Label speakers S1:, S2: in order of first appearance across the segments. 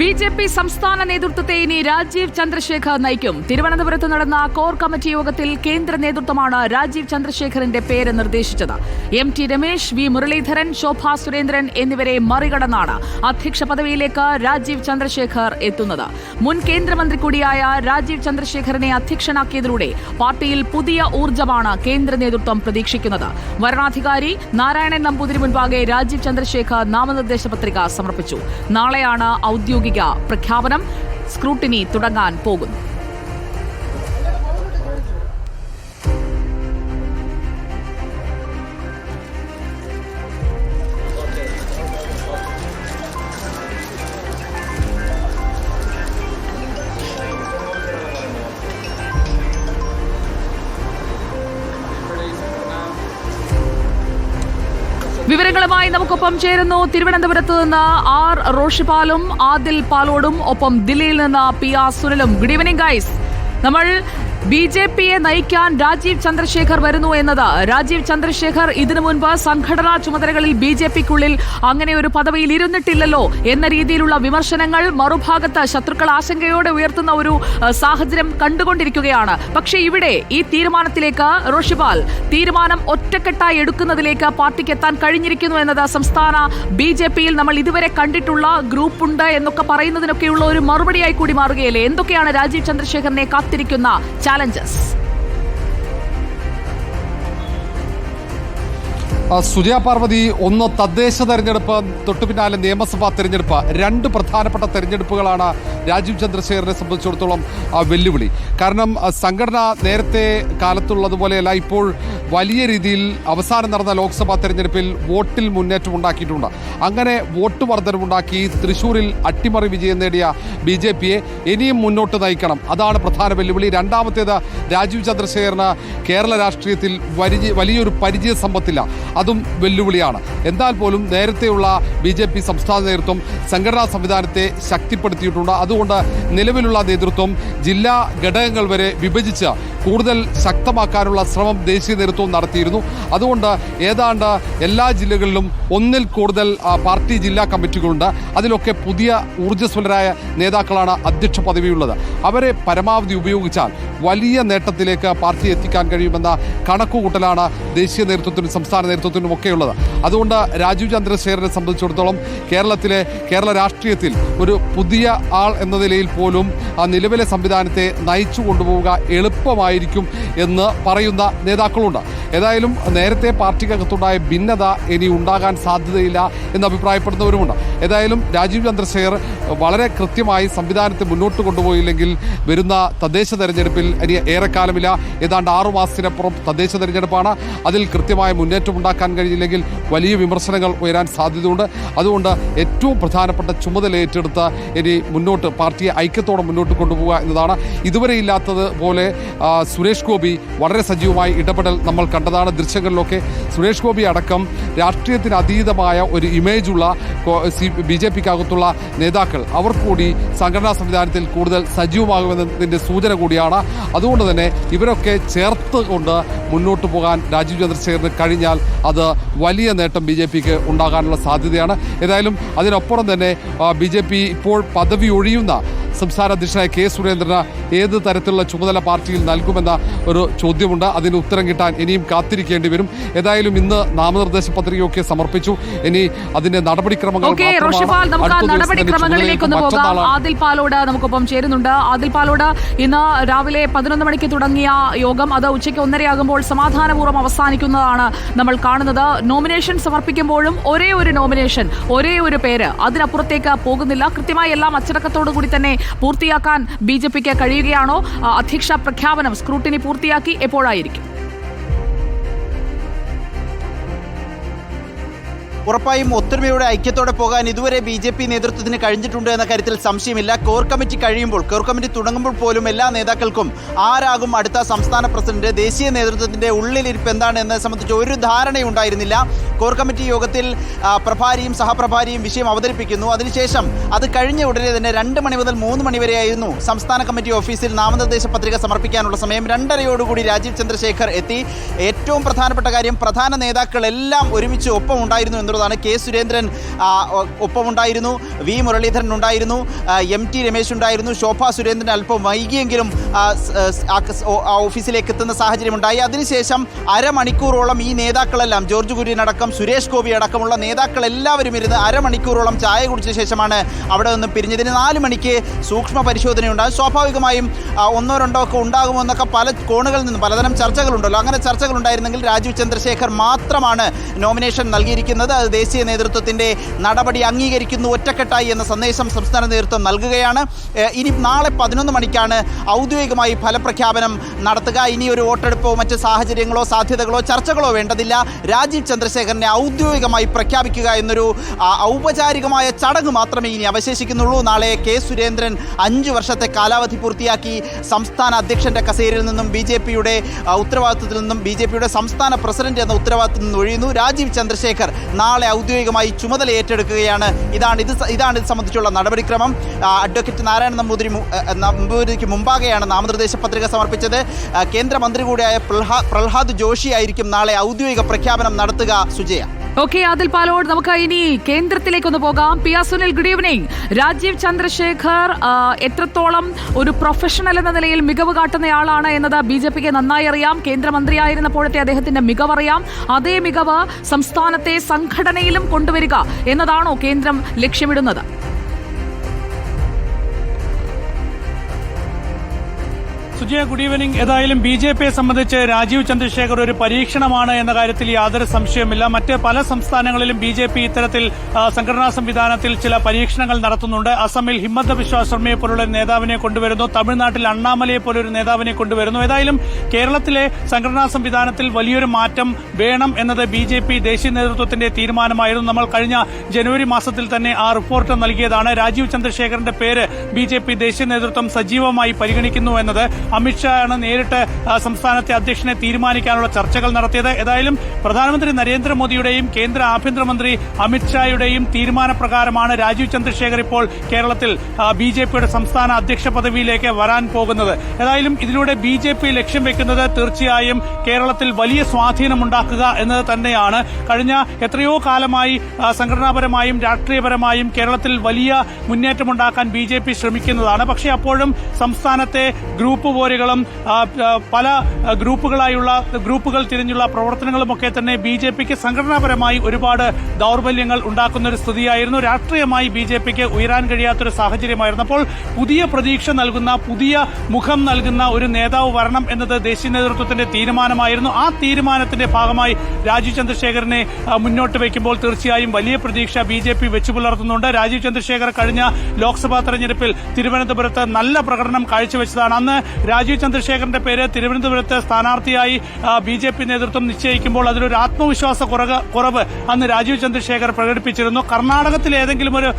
S1: B J P സംസ്ഥാന നേതൃത്വത്തെ ഇനി രാജീവ് ചന്ദ്രശേഖർ നയിക്കും. തിരുവനന്തപുരത്ത് നടന്ന കോർ കമ്മിറ്റി യോഗത്തിൽ കേന്ദ്ര നേതൃത്വമാണ് രാജീവ് ചന്ദ്രശേഖറിന്റെ പേര് നിർദ്ദേശിച്ചത്. M T Ramesh V Muraleedharan Shobha Surendran എന്നിവരെ മറികടന്നാണ് അധ്യക്ഷ പദവിയിലേക്ക് രാജീവ് ചന്ദ്രശേഖർ എത്തുന്നത്. മുൻ കേന്ദ്രമന്ത്രി കൂടിയായ രാജീവ് ചന്ദ്രശേഖറിനെ അധ്യക്ഷനാക്കിയതിലൂടെ പാർട്ടിയിൽ പുതിയ ഊർജമാണ് കേന്ദ്ര നേതൃത്വം പ്രതീക്ഷിക്കുന്നത്. വരണാധികാരി നാരായണൻ നമ്പൂതിരി മുൻപാകെ രാജീവ് ചന്ദ്രശേഖർ നാമനിർദ്ദേശ പത്രിക സമർപ്പിച്ചു. നാളെയാണ് ഔദ്യോഗിക പ്രഖ്യാപനം സ്ക്രൂട്ടിനി തുടങ്ങാൻ പോകുന്നു. വിവരങ്ങളുമായി നമുക്കൊപ്പം ചേരുന്നു. തിരുവനന്തപുരത്ത് നിന്ന് ആർ റോഷിപാലും ആദിൽ പാലോടും ഒപ്പം ദില്ലിയിൽ നിന്ന് പി ആർ സുനിലും. ഗുഡ് ഈവനിംഗ് ഗൈസ് നമ്മൾ ബി ജെ പിയെ നയിക്കാൻ രാജീവ് ചന്ദ്രശേഖർ വരുന്നു എന്നത്. രാജീവ് ചന്ദ്രശേഖർ ഇതിനു മുൻപ് സംഘടനാ ചുമതലകളിൽ ബി ജെ പിക്കുള്ളിൽ അങ്ങനെ ഒരു പദവിയിൽ ഇരുന്നിട്ടില്ലല്ലോ എന്ന രീതിയിലുള്ള വിമർശനങ്ങൾ മറുഭാഗത്ത് ശത്രുക്കൾ ആശങ്കയോടെ ഉയർത്തുന്ന ഒരു സാഹചര്യം കണ്ടുകൊണ്ടിരിക്കുകയാണ്. പക്ഷേ ഇവിടെ ഈ തീരുമാനത്തിലേക്ക് റോഷിപാൽ തീരുമാനം ഒറ്റക്കെട്ടായി എടുക്കുന്നതിലേക്ക് പാർട്ടിക്ക് എത്താൻ കഴിഞ്ഞിരിക്കുന്നു എന്നത് സംസ്ഥാന ബി ജെ പിയിൽ നമ്മൾ ഇതുവരെ കണ്ടിട്ടുള്ള ഗ്രൂപ്പുണ്ട് എന്നൊക്കെ പറയുന്നതിനൊക്കെയുള്ള ഒരു മറുപടിയായി കൂടി മാറുകയല്ലേ? എന്തൊക്കെയാണ് രാജീവ് ചന്ദ്രശേഖരനെ കാത്തിരിക്കുന്ന ചാലഞ്ചസ്
S2: സുജയ പാർവതി ഒന്ന് തദ്ദേശ തെരഞ്ഞെടുപ്പ് തൊട്ടു പിന്നാലെ നിയമസഭാ തെരഞ്ഞെടുപ്പ്. രണ്ട് പ്രധാനപ്പെട്ട തെരഞ്ഞെടുപ്പുകളാണ് രാജീവ് ചന്ദ്രശേഖരനെ സംബന്ധിച്ചിടത്തോളം വെല്ലുവിളി. കാരണം സംഘടന നേരത്തെ കാലത്തുള്ളതുപോലെയല്ല ഇപ്പോൾ വലിയ രീതിയിൽ അവസാനം നടന്ന ലോക്സഭാ തെരഞ്ഞെടുപ്പിൽ വോട്ടിൽ മുന്നേറ്റം ഉണ്ടാക്കിയിട്ടുണ്ട്. അങ്ങനെ വോട്ട് വർധനമുണ്ടാക്കി തൃശൂരിൽ അട്ടിമറി വിജയം നേടിയ ബി ജെ പിയെ ഇനിയും മുന്നോട്ട് നയിക്കണം. അതാണ് പ്രധാന വെല്ലുവിളി. രണ്ടാമത്തേത് രാജീവ് ചന്ദ്രശേഖരന് കേരള രാഷ്ട്രീയത്തിൽ വലിയ വലിയൊരു പരിചയ സമ്പത്തില്ല. അതും വെല്ലുവിളിയാണ്. എന്നാൽ പോലും നേരത്തെയുള്ള ബി ജെ പി സംസ്ഥാന നേതൃത്വം സംഘടനാ സംവിധാനത്തെ ശക്തിപ്പെടുത്തിയിട്ടുണ്ട്. അതുകൊണ്ട് നിലവിലുള്ള നേതൃത്വം ജില്ലാ ഘടകങ്ങൾ വരെ വിഭജിച്ച് കൂടുതൽ ശക്തമാക്കാനുള്ള ശ്രമം ദേശീയ നേതൃത്വം നടത്തിയിരുന്നു. അതുകൊണ്ട് ഏതാണ്ട് എല്ലാ ജില്ലകളിലും ഒന്നിൽ കൂടുതൽ പാർട്ടി ജില്ലാ കമ്മിറ്റികളുണ്ട്. അതിലൊക്കെ പുതിയ ഊർജസ്വലരായ നേതാക്കളാണ് അധ്യക്ഷ പദവിയുള്ളത്. അവരെ പരമാവധി ഉപയോഗിച്ചാൽ വലിയ നേട്ടത്തിലേക്ക് പാർട്ടി എത്തിക്കാൻ കഴിയുമെന്ന കണക്കുകൂട്ടലാണ് ദേശീയ നേതൃത്വത്തിനും സംസ്ഥാന നേതൃത്വത്തിനും ഒക്കെയുള്ളത്. അതുകൊണ്ട് രാജീവ് ചന്ദ്രശേഖരനെ സംബന്ധിച്ചിടത്തോളം കേരളത്തിലെ കേരള രാഷ്ട്രീയത്തിൽ ഒരു പുതിയ ആൾ എന്ന നിലയിൽ പോലും ആ നിലവിലെ സംവിധാനത്തെ നയിച്ചു കൊണ്ടുപോവുക എളുപ്പമായിരിക്കും എന്ന് പറയുന്ന നേതാക്കളുണ്ട്. ഏതായാലും നേരത്തെ പാർട്ടിക്കകത്തുണ്ടായ ഭിന്നത ഇനി ഉണ്ടാകാൻ സാധ്യതയില്ല എന്ന് അഭിപ്രായപ്പെടുന്നവരുമുണ്ട്. ഏതായാലും രാജീവ് ചന്ദ്രശേഖർ വളരെ കൃത്യമായി സംവിധാനത്തെ മുന്നോട്ട് കൊണ്ടുപോയില്ലെങ്കിൽ വരുന്ന തദ്ദേശ തെരഞ്ഞെടുപ്പിൽ ഇനി ഏറെക്കാലമില്ല. ഏതാണ്ട് ആറു മാസത്തിനപ്പുറം തദ്ദേശ തെരഞ്ഞെടുപ്പാണ്. അതിൽ കൃത്യമായ മുന്നേറ്റം ഉണ്ടാക്കാൻ കഴിയില്ലെങ്കിൽ വലിയ വിമർശനങ്ങൾ ഉയരാൻ സാധ്യതയുണ്ട്. അതുകൊണ്ട് ഏറ്റവും പ്രധാനപ്പെട്ട ചുമതല ഏറ്റെടുത്ത് ഇനി മുന്നോട്ട് പാർട്ടിയെ ഐക്യത്തോടെ മുന്നോട്ട് കൊണ്ടുപോകുക എന്നതാണ്. ഇതുവരെ ഇല്ലാത്തതുപോലെ സുരേഷ് ഗോപി വളരെ സജീവമായി ഇടപെടൽ നമ്മൾ കണ്ടതാണ് ദൃശ്യങ്ങളിലൊക്കെ സുരേഷ് ഗോപി അടക്കം രാഷ്ട്രീയത്തിന് അതീതമായ ഒരു ഇമേജുള്ള ബി ജെ പിക്കകത്തുള്ള നേതാക്കൾ. അവർ കൂടി സംഘടനാ സംവിധാനത്തിൽ കൂടുതൽ സജീവമാകുമെന്നതിന്റെ സൂചന കൂടിയാണ്. അതുകൊണ്ട് തന്നെ ഇവരൊക്കെ ചേർത്ത് കൊണ്ട് മുന്നോട്ട് പോകാൻ രാജീവ് ചന്ദ്രശേഖരന് കഴിഞ്ഞാൽ അത് വലിയ നേട്ടം ബി ജെ പിക്ക് ഉണ്ടാകാനുള്ള സാധ്യതയാണ്. ഏതായാലും അതിനപ്പുറം തന്നെ ബി ജെ പി ഇപ്പോൾ പദവി ഒഴിയുന്ന സംസ്ഥാന അധ്യക്ഷനായ കെ സുരേന്ദ്രന് ഏത് തരത്തിലുള്ള ചുമതല പാർട്ടിയിൽ നൽകുമെന്ന ഒരു ചോദ്യമുണ്ട്. അതിന് ഉത്തരം കിട്ടാൻ ഇനിയും കാത്തിരിക്കേണ്ടി വരും. ഏതായാലും ഇന്ന് നാമനിർദ്ദേശ പത്രികയൊക്കെ സമർപ്പിച്ചു. ഇനി അതിന്റെ നടപടിക്രമങ്ങൾ
S1: പോകാം. ആദിൽ പാലോട് നമുക്കൊപ്പം ചേരുന്നുണ്ട്. ആദിൽ പാലോട് ഇന്ന് രാവിലെ പതിനൊന്ന് മണിക്ക് തുടങ്ങിയ യോഗം. അത് ഉച്ചയ്ക്ക് ഒന്നരയാകുമ്പോൾ സമാധാനപൂർവം അവസാനിക്കുന്നതാണ് നമ്മൾ കാണുന്നത്. നോമിനേഷൻ സമർപ്പിക്കുമ്പോഴും ഒരേ ഒരു നോമിനേഷൻ ഒരേ ഒരു പേര് അതിനപ്പുറത്തേക്ക് പോകുന്നില്ല. കൃത്യമായി എല്ലാം അച്ചടക്കത്തോടു കൂടി തന്നെ പൂർത്തിയാക്കാൻ ബി ജെ പിക്ക് കഴിയുകയാണോ? അധ്യക്ഷ പ്രഖ്യാപനം സ്ക്രൂട്ടിനി പൂർത്തിയാക്കി എപ്പോഴായിരിക്കും?
S3: ഉറപ്പായും ഒത്തൊരുമയോടെ ഐക്യത്തോടെ പോകാൻ ഇതുവരെ ബി ജെ പി നേതൃത്വത്തിന് കഴിഞ്ഞിട്ടുണ്ട് എന്ന കാര്യത്തിൽ സംശയമില്ല. കോർ കമ്മിറ്റി കഴിയുമ്പോൾ കോർ കമ്മിറ്റി തുടങ്ങുമ്പോൾ പോലും എല്ലാ നേതാക്കൾക്കും ആരാകും അടുത്ത സംസ്ഥാന പ്രസിഡന്റ് ദേശീയ നേതൃത്വത്തിന്റെ ഉള്ളിലിരിപ്പ് എന്താണ് എന്നത് സംബന്ധിച്ച് ഒരു ധാരണയുണ്ടായിരുന്നില്ല. കോർ കമ്മിറ്റി യോഗത്തിൽ പ്രഭാരിയും സഹപ്രഭാരിയും വിഷയം അവതരിപ്പിക്കുന്നു. അതിനുശേഷം അത് കഴിഞ്ഞ ഉടനെ തന്നെ രണ്ട് മണി മുതൽ മൂന്ന് മണി വരെയായിരുന്നു സംസ്ഥാന കമ്മിറ്റി ഓഫീസിൽ നാമനിർദ്ദേശ പത്രിക സമർപ്പിക്കാനുള്ള സമയം. രണ്ടരയോടുകൂടി രാജീവ് ചന്ദ്രശേഖർ എത്തി. ഏറ്റവും പ്രധാനപ്പെട്ട കാര്യം പ്രധാന നേതാക്കളെല്ലാം ഒരുമിച്ച് ഒപ്പം ഉണ്ടായിരുന്നു എന്നുള്ളതാണ് കെ സുരേന്ദ്രൻ ഒപ്പമുണ്ടായിരുന്നു. വി മുരളീധരൻ ഉണ്ടായിരുന്നു. എം ടി രമേശ് ഉണ്ടായിരുന്നു. ശോഭ സുരേന്ദ്രൻ അല്പം വൈകിയെങ്കിലും ഓഫീസിലേക്ക് എത്തുന്ന സാഹചര്യമുണ്ടായി. അതിനുശേഷം അരമണിക്കൂറോളം ഈ നേതാക്കളെല്ലാം ജോർജ് കുര്യൻ അടക്കം സുരേഷ് ഗോപി അടക്കമുള്ള നേതാക്കളെല്ലാവരും ഇരുന്ന് അരമണിക്കൂറോളം ചായ കുടിച്ച ശേഷമാണ് അവിടെ നിന്ന് പിരിഞ്ഞതിന് നാല് മണിക്ക് സൂക്ഷ്മ പരിശോധന പരിശോധനയുണ്ടാകും. സ്വാഭാവികമായും ഒന്നോ രണ്ടോ ഒക്കെ ഉണ്ടാകുമോ എന്നൊക്കെ പല കോണുകളിൽ നിന്ന് പലതരം ചർച്ചകളുണ്ടല്ലോ. അങ്ങനെ ചർച്ചകൾ ഉണ്ടായിരുന്നെങ്കിൽ രാജീവ് ചന്ദ്രശേഖർ മാത്രമാണ് നോമിനേഷൻ നൽകിയിരിക്കുന്നത്. ദേശീയ നേതൃത്വത്തിന്റെ നടപടി അംഗീകരിക്കുന്നു ഒറ്റക്കെട്ടായി എന്ന സന്ദേശം സംസ്ഥാന നേതൃത്വം നൽകുകയാണ്. ഇനി നാളെ പതിനൊന്ന് മണിക്കാണ് ഔദ്യോഗികമായി ഫലപ്രഖ്യാപനം നടത്തുക. ഇനി ഒരു വോട്ടെടുപ്പോ മറ്റ് സാഹചര്യങ്ങളോ സാധ്യതകളോ ചർച്ചകളോ വേണ്ടതില്ല. രാജീവ് ചന്ദ്രശേഖരനെ ഔദ്യോഗികമായി പ്രഖ്യാപിക്കുക എന്നൊരു ഔപചാരികമായ ചടങ്ങ് മാത്രമേ ഇനി അവശേഷിക്കുന്നുള്ളൂ. നാളെ കെ സുരേന്ദ്രൻ അഞ്ച് വർഷത്തെ കാലാവധി പൂർത്തിയാക്കി സംസ്ഥാന അധ്യക്ഷന്റെ കസേരയിൽ നിന്നും ബി ജെ പിയുടെ ഉത്തരവാദിത്വത്തിൽ നിന്നും ബി ജെ പിയുടെ സംസ്ഥാന പ്രസിഡന്റ് എന്ന ഉത്തരവാദിത്തത്തിൽ നിന്നും ഒഴിയുന്നു. രാജീവ് ചന്ദ്രശേഖർ നാളെ ഔദ്യോഗികമായി ചുമതല ഏറ്റെടുക്കുകയാണ്. ഇതാണ് ഇത് ഇതാണ് ഇത് സംബന്ധിച്ചുള്ള നടപടിക്രമം. അഡ്വക്കേറ്റ് നാരായണ നമ്പൂതിരി നമ്പൂതിരിക്ക് മുമ്പാകെയാണ് നാമനിർദ്ദേശ പത്രിക സമർപ്പിച്ചത് കേന്ദ്രമന്ത്രി കൂടിയായ പ്രഹ്ലാദ് ജോഷി ആയിരിക്കും നാളെ ഔദ്യോഗിക പ്രഖ്യാപനം നടത്തുക സുജയ.
S1: ഓക്കെ അതിൽ പാലോട് നമുക്ക് ഇനി കേന്ദ്രത്തിലേക്കൊന്ന് പോകാം. P R Sunil good evening Rajeev Chandrasekhar എത്രത്തോളം ഒരു പ്രൊഫഷണൽ എന്ന നിലയിൽ മികവ് കാട്ടുന്നയാളാണ് എന്നത് ബി ജെ പിക്ക് നന്നായി അറിയാം. കേന്ദ്രമന്ത്രിയായിരുന്നപ്പോഴത്തെ അദ്ദേഹത്തിന്റെ മികവറിയാം. അതേ മികവ് സംസ്ഥാനത്തെ സംഘടനയിലും കൊണ്ടുവരിക എന്നതാണോ കേന്ദ്രം ലക്ഷ്യമിടുന്നത്?
S4: സുജയ ഗുഡ് ഈവനിംഗ് ഏതായാലും ബി ജെ പിയെ സംബന്ധിച്ച് രാജീവ് ചന്ദ്രശേഖർ ഒരു പരീക്ഷണമാണ് എന്ന കാര്യത്തിൽ യാതൊരു സംശയമില്ല മറ്റ് പല സംസ്ഥാനങ്ങളിലും ബി ജെ പി ഇത്തരത്തിൽ സംഘടനാ സംവിധാനത്തിൽ ചില പരീക്ഷണങ്ങൾ നടത്തുന്നുണ്ട്. അസമിൽ ഹിമ്മന്ത ബിശ്വ ശർമ്മയെ പോലുള്ള നേതാവിനെ കൊണ്ടുവരുന്നു. തമിഴ്നാട്ടിൽ അണ്ണാമലയെ പോലൊരു നേതാവിനെ കൊണ്ടുവരുന്നു. ഏതായാലും കേരളത്തിലെ സംഘടനാ സംവിധാനത്തിൽ വലിയൊരു മാറ്റം വേണം എന്നത് ബി ജെ പി ദേശീയ നേതൃത്വത്തിന്റെ തീരുമാനമായിരുന്നു. നമ്മൾ കഴിഞ്ഞ ജനുവരി മാസത്തിൽ തന്നെ ആ റിപ്പോർട്ട് നൽകിയതാണ്. രാജീവ് ചന്ദ്രശേഖറിന്റെ പേര് ബി ദേശീയ നേതൃത്വം സജീവമായി പരിഗണിക്കുന്നു എന്നത് അമിത്ഷായാണ് നേരിട്ട് സംസ്ഥാനത്തെ അധ്യക്ഷനെ തീരുമാനിക്കാനുള്ള ചർച്ചകൾ നടത്തിയത്. ഏതായാലും പ്രധാനമന്ത്രി നരേന്ദ്രമോദിയുടെയും കേന്ദ്ര ആഭ്യന്തരമന്ത്രി അമിത്ഷായുടെയും തീരുമാനപ്രകാരമാണ് രാജീവ് ചന്ദ്രശേഖർ ഇപ്പോൾ കേരളത്തിൽ ബി ജെ പിയുടെ സംസ്ഥാന അധ്യക്ഷ പദവിയിലേക്ക് വരാൻ പോകുന്നത്. ഏതായാലും ഇതിലൂടെ ബി ജെ പി ലക്ഷ്യം വെക്കുന്നത് തീർച്ചയായും കേരളത്തിൽ വലിയ സ്വാധീനമുണ്ടാക്കുക എന്നത് തന്നെയാണ്. കഴിഞ്ഞ എത്രയോ കാലമായി സംഘടനാപരമായും രാഷ്ട്രീയപരമായും കേരളത്തിൽ വലിയ മുന്നേറ്റമുണ്ടാക്കാൻ ബി ജെ പി ശ്രമിക്കുന്നതാണ്. പക്ഷേ അപ്പോഴും സംസ്ഥാനത്തെ ഗ്രൂപ്പ് ആ, പല ഗ്രൂപ്പുകളായുള്ള ഗ്രൂപ്പുകൾ തിരിഞ്ഞുള്ള പ്രവർത്തനങ്ങളുമൊക്കെ തന്നെ ബി ജെ പിക്ക് സംഘടനാപരമായി ഒരുപാട് ദൗർബല്യങ്ങൾ ഉണ്ടാക്കുന്ന ഒരു സ്ഥിതിയായിരുന്നു. രാഷ്ട്രീയമായി ബി ജെ പിക്ക് ഉയരാൻ കഴിയാത്തൊരു സാഹചര്യമായിരുന്നു. അപ്പോൾ പുതിയ പ്രതീക്ഷ നൽകുന്ന പുതിയ മുഖം നൽകുന്ന ഒരു നേതാവ് വരണം എന്നത് ദേശീയ നേതൃത്വത്തിന്റെ തീരുമാനമായിരുന്നു. ആ തീരുമാനത്തിന്റെ ഭാഗമായി രാജീവ് ചന്ദ്രശേഖരനെ മുന്നോട്ട് വയ്ക്കുമ്പോൾ തീർച്ചയായും വലിയ പ്രതീക്ഷ ബി ജെ പി വെച്ചു പുലർത്തുന്നുണ്ട്. രാജീവ് ചന്ദ്രശേഖർ കഴിഞ്ഞ ലോക്സഭാ തെരഞ്ഞെടുപ്പിൽ തിരുവനന്തപുരത്ത് നല്ല പ്രകടനം കാഴ്ചവെച്ചതാണ്. അന്ന് രാജീവ് ചന്ദ്രശേഖരന്റെ പേര് തിരുവനന്തപുരത്ത് സ്ഥാനാർത്ഥിയായി ബി ജെ പി നേതൃത്വം നിശ്ചയിക്കുമ്പോൾ അതിലൊരു ആത്മവിശ്വാസ കുറവ് അന്ന് രാജീവ് ചന്ദ്രശേഖർ പ്രകടിപ്പിച്ചിരുന്നു. കർണാടകത്തിൽ ഏതെങ്കിലും ഒരു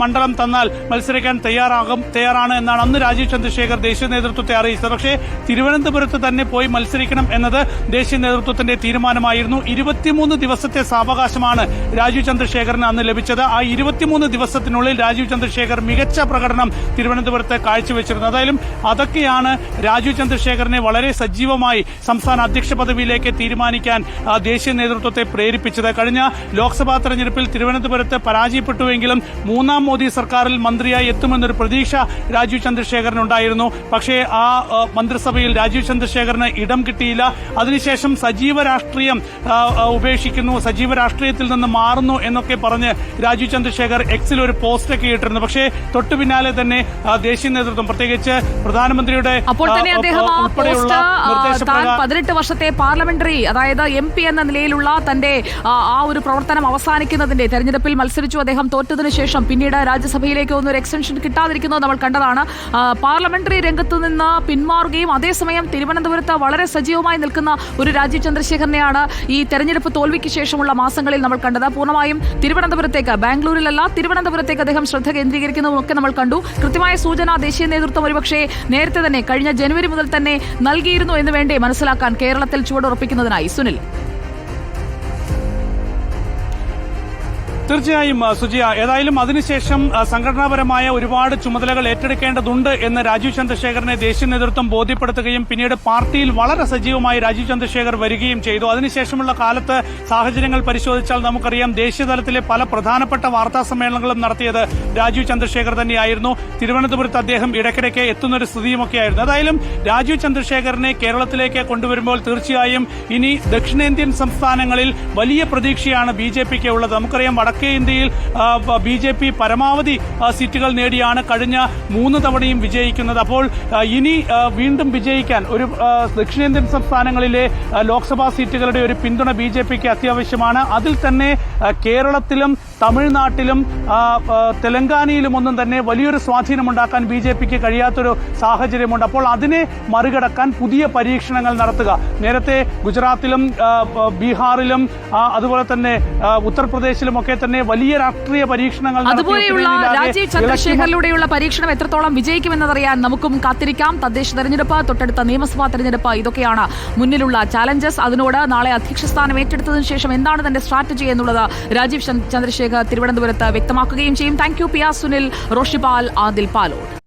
S4: മണ്ഡലം തന്നാൽ മത്സരിക്കാൻ തയ്യാറാകും തയ്യാറാണ് എന്നാണ് അന്ന് രാജീവ് ചന്ദ്രശേഖർ ദേശീയ നേതൃത്വത്തെ അറിയിച്ചത്. പക്ഷേ തിരുവനന്തപുരത്ത് തന്നെ പോയി മത്സരിക്കണം എന്നത് ദേശീയ നേതൃത്വത്തിന്റെ തീരുമാനമായിരുന്നു. ഇരുപത്തിമൂന്ന് ദിവസത്തെ സാവകാശമാണ് രാജീവ് ചന്ദ്രശേഖറിന് അന്ന് ലഭിച്ചത്. ആ ഇരുപത്തിമൂന്ന് ദിവസത്തിനുള്ളിൽ രാജീവ് ചന്ദ്രശേഖർ മികച്ച പ്രകടനം തിരുവനന്തപുരത്ത് കാഴ്ചവെച്ചിരുന്നു. ഏതായാലും അതൊക്കെയാണ് രാജീവ് ചന്ദ്രശേഖരനെ വളരെ സജീവമായി സംസ്ഥാന അധ്യക്ഷ പദവിയിലേക്ക് തീരുമാനിക്കാൻ ദേശീയ നേതൃത്വത്തെ പ്രേരിപ്പിച്ചത്. കഴിഞ്ഞ ലോക്സഭാ തെരഞ്ഞെടുപ്പിൽ തിരുവനന്തപുരത്ത് പരാജയപ്പെട്ടുവെങ്കിലും മൂന്നാം മോദി സർക്കാരിൽ മന്ത്രിയായി എത്തുമെന്നൊരു പ്രതീക്ഷ രാജീവ് ചന്ദ്രശേഖരനുണ്ടായിരുന്നു. പക്ഷേ ആ മന്ത്രിസഭയിൽ രാജീവ് ചന്ദ്രശേഖരന് ഇടം കിട്ടിയില്ല. അതിനുശേഷം സജീവ രാഷ്ട്രീയം ഉപേക്ഷിക്കുന്നു സജീവ രാഷ്ട്രീയത്തിൽ നിന്ന് മാറുന്നു എന്നൊക്കെ പറഞ്ഞ് രാജീവ് ചന്ദ്രശേഖർ എക്സിൽ ഒരു പോസ്റ്റൊക്കെ ഇട്ടിരുന്നു. പക്ഷേ തൊട്ടു പിന്നാലെ തന്നെ ദേശീയ നേതൃത്വം പ്രത്യേകിച്ച് പ്രധാനമന്ത്രിയുടെ
S1: അപ്പോൾ തന്നെ അദ്ദേഹം ആ പോസ്റ്റ് താൻ പതിനെട്ട് വർഷത്തെ പാർലമെന്ററി അതായത് എം പി എന്ന നിലയിലുള്ള തന്റെ ആ, ആ ഒരു പ്രവർത്തനം അവസാനിക്കുന്നതിന്റെ തെരഞ്ഞെടുപ്പിൽ മത്സരിച്ചു അദ്ദേഹം തോറ്റതിനു ശേഷം പിന്നീട് രാജ്യസഭയിലേക്ക് ഒന്നും ഒരു എക്സ്റ്റൻഷൻ കിട്ടാതിരിക്കുന്നത് നമ്മൾ കണ്ടതാണ്. പാർലമെന്ററി രംഗത്ത് നിന്ന് പിന്മാറുകയും അതേസമയം തിരുവനന്തപുരത്ത് വളരെ സജീവമായി നിൽക്കുന്ന ഒരു രാജീവ് ചന്ദ്രശേഖരനെയാണ് ഈ തെരഞ്ഞെടുപ്പ് തോൽവിക്ക് ശേഷമുള്ള മാസങ്ങളിൽ നമ്മൾ കണ്ടത്. പൂർണമായും തിരുവനന്തപുരത്തേക്ക് ബാംഗ്ലൂരിലല്ല തിരുവനന്തപുരത്തേക്ക് അദ്ദേഹം ശ്രദ്ധ കേന്ദ്രീകരിക്കുന്നതും ഒക്കെ നമ്മൾ കണ്ടു. കൃത്യമായ സൂചന ദേശീയ നേതൃത്വം ഒരുപക്ഷേ നേരത്തെ തന്നെ കഴിഞ്ഞ ജനുവരി മുതൽ തന്നെ നൽകിയിരുന്നു എന്ന് വേണ്ടേ മനസ്സിലാക്കാൻ കേരളത്തിൽ ചുവടുറപ്പിക്കുന്നതിനായി സുനിൽ.
S4: തീർച്ചയായും സുജിയ ഏതായാലും അതിനുശേഷം സംഘടനാപരമായ ഒരുപാട് ചുമതലകൾ ഏറ്റെടുക്കേണ്ടതുണ്ട് എന്ന് രാജീവ് ചന്ദ്രശേഖരനെ ദേശീയ നേതൃത്വം ബോധ്യപ്പെടുത്തുകയും പിന്നീട് പാർട്ടിയിൽ വളരെ സജീവമായി രാജീവ് ചന്ദ്രശേഖർ വരികയും ചെയ്തു. അതിനുശേഷമുള്ള കാലത്ത് സാഹചര്യങ്ങൾ പരിശോധിച്ചാൽ നമുക്കറിയാം ദേശീയ തലത്തിലെ പല പ്രധാനപ്പെട്ട വാർത്താ സമ്മേളനങ്ങളും നടത്തിയത് രാജീവ് ചന്ദ്രശേഖർ തന്നെയായിരുന്നു. തിരുവനന്തപുരത്ത് അദ്ദേഹം ഇടയ്ക്കിടയ്ക്ക് എത്തുന്ന ഒരു സ്ഥിതിയുമൊക്കെയായിരുന്നു. ഏതായാലും രാജീവ് ചന്ദ്രശേഖരനെ കേരളത്തിലേക്ക് കൊണ്ടുവരുമ്പോൾ തീർച്ചയായും ഇനി ദക്ഷിണേന്ത്യൻ സംസ്ഥാനങ്ങളിൽ വലിയ പ്രതീക്ഷയാണ് ബി ജെ പിക്ക് ഉള്ളത്. നമുക്കറിയാം വടക്കേ ഇന്ത്യയിൽ ബി ജെ പി പരമാവധി സീറ്റുകൾ നേടിയാണ് കഴിഞ്ഞ മൂന്ന് തവണയും വിജയിക്കുന്നത്. അപ്പോൾ ഇനി വീണ്ടും വിജയിക്കാൻ ഒരു ദക്ഷിണേന്ത്യൻ സംസ്ഥാനങ്ങളിലെ ലോക്സഭാ സീറ്റുകളുടെ ഒരു പിന്തുണ ബി ജെ പിക്ക് അത്യാവശ്യമാണ്. അതിൽ തന്നെ കേരളത്തിലും തമിഴ്നാട്ടിലും തെലങ്കാനയിലും ഒന്നും തന്നെ വലിയൊരു സ്വാധീനമുണ്ടാക്കാൻ ബി ജെ പിക്ക് കഴിയാത്തൊരു സാഹചര്യമുണ്ട്. അപ്പോൾ അതിനെ മറികടക്കാൻ പുതിയ പരീക്ഷണങ്ങൾ നടത്തുക. നേരത്തെ ഗുജറാത്തിലും ബീഹാറിലും അതുപോലെ തന്നെ ഉത്തർപ്രദേശിലും ഒക്കെ തന്നെ വലിയ രാഷ്ട്രീയ പരീക്ഷണങ്ങൾ
S1: അതുപോലെയുള്ള രാജീവ്
S4: ചന്ദ്രശേഖരിലൂടെയുള്ള
S1: ചന്ദ്രശേഖറിലൂടെയുള്ള പരീക്ഷണം എത്രത്തോളം വിജയിക്കുമെന്നറിയാൻ നമുക്കും കാത്തിരിക്കാം. തദ്ദേശ തെരഞ്ഞെടുപ്പ് തൊട്ടടുത്ത നിയമസഭാ തെരഞ്ഞെടുപ്പ് ഇതൊക്കെയാണ് മുന്നിലുള്ള ചാലഞ്ചസ് അതിനോട് നാളെ അധ്യക്ഷ സ്ഥാനം ഏറ്റെടുത്തതിനു ശേഷം എന്താണ് തന്റെ സ്ട്രാറ്റജി എന്നുള്ളത് രാജീവ് ചന്ദ്രശേഖർ തിരുവനന്തപുരത്ത് വ്യക്തമാക്കുകയും ചെയ്യും. Thank you P R Sunil Roshipal Adil Palode